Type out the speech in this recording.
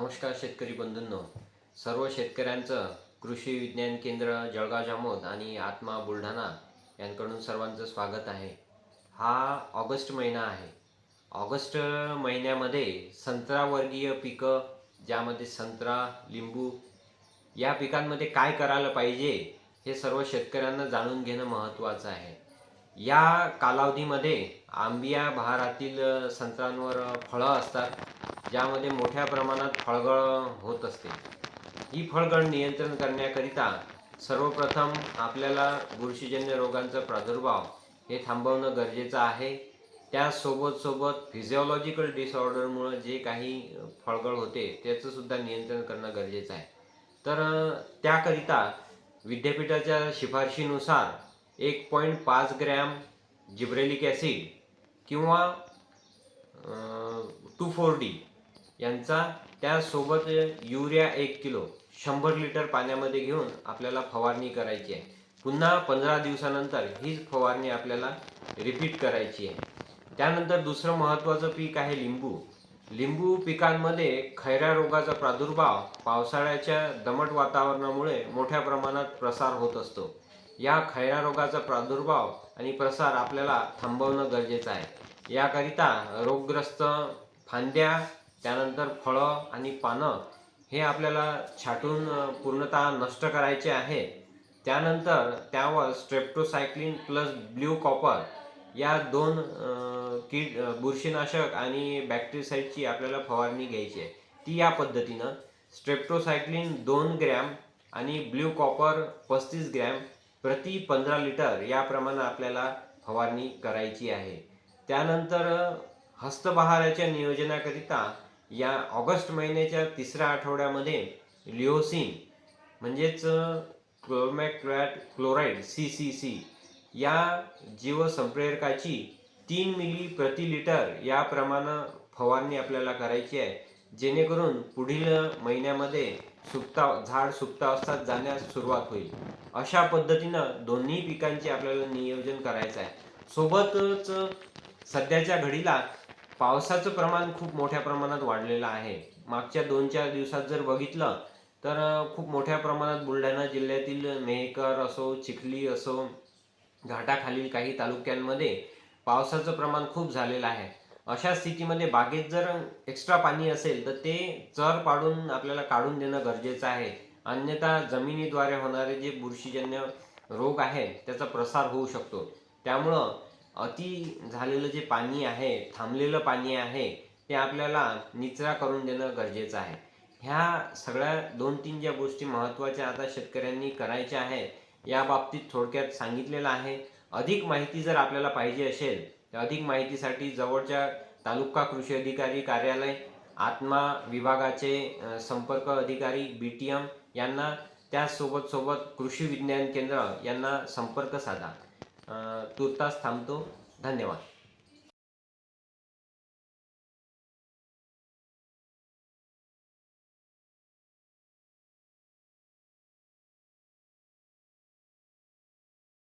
नमस्कार शेतकरी बंधूंनो. सर्व शेतकऱ्यांचं कृषी विज्ञान केंद्र जळगाव जामोद आणि आत्मा बुलढाणा यांकडून सर्वांचं स्वागत आहे. हा ऑगस्ट महिना आहे. ऑगस्ट महिन्यामध्ये संत्रावर्गीय पिकं ज्यामध्ये संत्रा लिंबू या पिकांमध्ये काय करायला पाहिजे हे सर्व शेतकऱ्यांना जाणून घेणं महत्त्वाचं आहे. या कालावधीमध्ये आंबिया बहारातील संत्रांवर फळं असतात. ज्यामध्ये मोठ्या प्रमाणात फळगळ होत असते. ही फळगळ नियंत्रण करण्याकरिता सर्वप्रथम आपल्याला बुरशीजन्य रोगांचा प्रादुर्भाव हे थांबवणं गरजेचं आहे. त्यासोबत सोबत फिजिओलॉजिकल डिसऑर्डरमुळं जे काही फळगळ होते त्याचंसुद्धा नियंत्रण करणं गरजेचं आहे. तर त्याकरिता विद्यापीठाच्या शिफारशीनुसार एक पॉईंट पाच ग्रॅम जिब्रेलिक ॲसिड किंवा टू फोर डी यांचा त्यासोबत युरिया एक किलो शंभर लिटर पाण्यामध्ये घेऊन आपल्याला फवारणी करायची आहे. पुन्हा पंधरा दिवसानंतर हीच फवारणी आपल्याला रिपीट करायची आहे. त्यानंतर दुसरं महत्त्वाचं पीक आहे लिंबू. लिंबू पिकांमध्ये खैरा रोगाचा प्रादुर्भाव पावसाळ्याच्या दमट वातावरणामुळे मोठ्या प्रमाणात प्रसार होत असतो. या खैरा रोगाचा प्रादुर्भाव आणि प्रसार आपल्याला थांबवणं गरजेचं आहे. याकरिता रोगग्रस्त फांद्या त्यानंतर फळं आणि पानं हे आपल्याला छाटून पूर्णतः नष्ट करायचे आहे. त्यानंतर त्यावर स्ट्रेप्टोसायक्लिन प्लस ब्ल्यू कॉपर या दोन कीड बुरशीनाशक आणि बॅक्टेरिसाईडची आपल्याला फवारणी घ्यायची आहे. ती या पद्धतीनं स्ट्रेप्टोसायक्लिन दोन ग्रॅम आणि ब्ल्यू कॉपर पस्तीस ग्रॅम प्रति पंधरा लिटर याप्रमाणे आपल्याला फवारणी करायची आहे. त्यानंतर हस्तबहाराच्या नियोजनाकरिता या ऑगस्ट महिन्याच्या तिसऱ्या आठवड्यामध्ये लिओसिन म्हणजेच chlormequat chloride C C C या जीवसंप्रेरकाची तीन मिली प्रति लिटर याप्रमाणे फवारणी आपल्याला करायची आहे. जेणेकरून पुढील महिन्यामध्ये सुप्ता झाड सुप्तावस्थात जाण्यास सुरुवात होईल. अशा पद्धतीनं दोन्ही पिकांचे आपल्याला नियोजन करायचं आहे. सोबतच सध्याच्या घडीला पावसाचं प्रमाण खूप मोठ्या प्रमाणात वाढलेलं आहे. मागच्या दोन चार दिवसात जर बघितलं तर खूप मोठ्या प्रमाणात बुलढाणा जिल्ह्यातील मेहकर असो चिखली असो घाटाखालील काही तालुक्यांमध्ये पावसाचं प्रमाण खूप झालेलं आहे. अशा स्थितीमध्ये बागेत जर एक्स्ट्रा पाणी असेल तर ते चर पाडून आपल्याला काढून देणं गरजेचं आहे. अन्यथा जमिनीद्वारे होणारे जे बुरशीजन्य रोग आहेत त्याचा प्रसार होऊ शकतो. त्यामुळं अति झालेलं जे पाणी आहे थांबलेलं पाणी आहे ते आपल्याला निचरा करून देणं गरजेचं आहे. ह्या सगळ्या दोन तीन ज्या गोष्टी महत्त्वाच्या आता शेतकऱ्यांनी करायच्या आहेत या बाबतीत थोडक्यात सांगितलेलं आहे. अधिक माहिती जर आपल्याला पाहिजे असेल तर अधिक माहितीसाठी जवळच्या तालुका कृषी अधिकारी कार्यालय आत्मा विभागाचे संपर्क अधिकारी बी टी एम यांना त्याचसोबत सोबत कृषी विज्ञान केंद्र यांना संपर्क साधा. तो तास थांबतो. धन्यवाद.